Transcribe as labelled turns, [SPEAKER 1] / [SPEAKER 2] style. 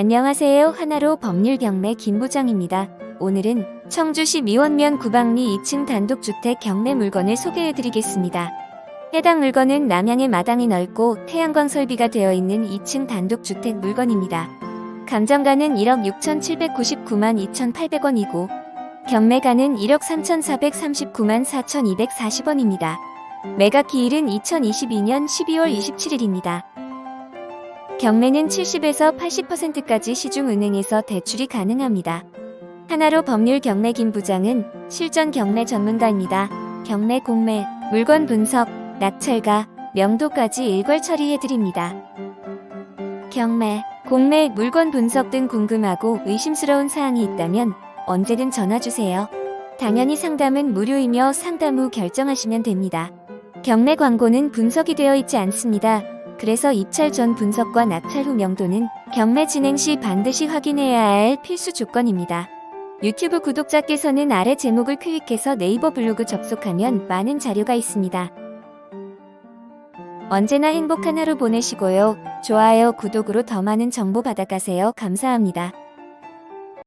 [SPEAKER 1] 안녕하세요. 하나로 법률 경매 김부장입니다. 오늘은 청주시 미원면 구방리 2층 단독주택 경매 물건을 소개해드리겠습니다. 해당 물건은 남향의 마당이 넓고 태양광 설비가 되어 있는 2층 단독주택 물건입니다. 감정가는 1억 6,799만 2,800원이고 경매가는 1억 3,439만 4,240원입니다. 매각 기일은 2022년 12월 27일입니다. 경매는 70에서 80%까지 시중은행에서 대출이 가능합니다. 하나로 법률 경매 김 부장은 실전 경매 전문가입니다. 경매 공매, 물건 분석, 낙찰가, 명도까지 일괄 처리해드립니다. 경매, 공매, 물건 분석 등 궁금하고 의심스러운 사항이 있다면 언제든 전화주세요. 당연히 상담은 무료이며 상담 후 결정하시면 됩니다. 경매 광고는 분석이 되어 있지 않습니다. 그래서 입찰 전 분석과 낙찰 후 명도는 경매 진행 시 반드시 확인해야 할 필수 조건입니다. 유튜브 구독자께서는 아래 제목을 클릭해서 네이버 블로그 접속하면 많은 자료가 있습니다. 언제나 행복한 하루 보내시고요. 좋아요, 구독으로 더 많은 정보 받아가세요. 감사합니다.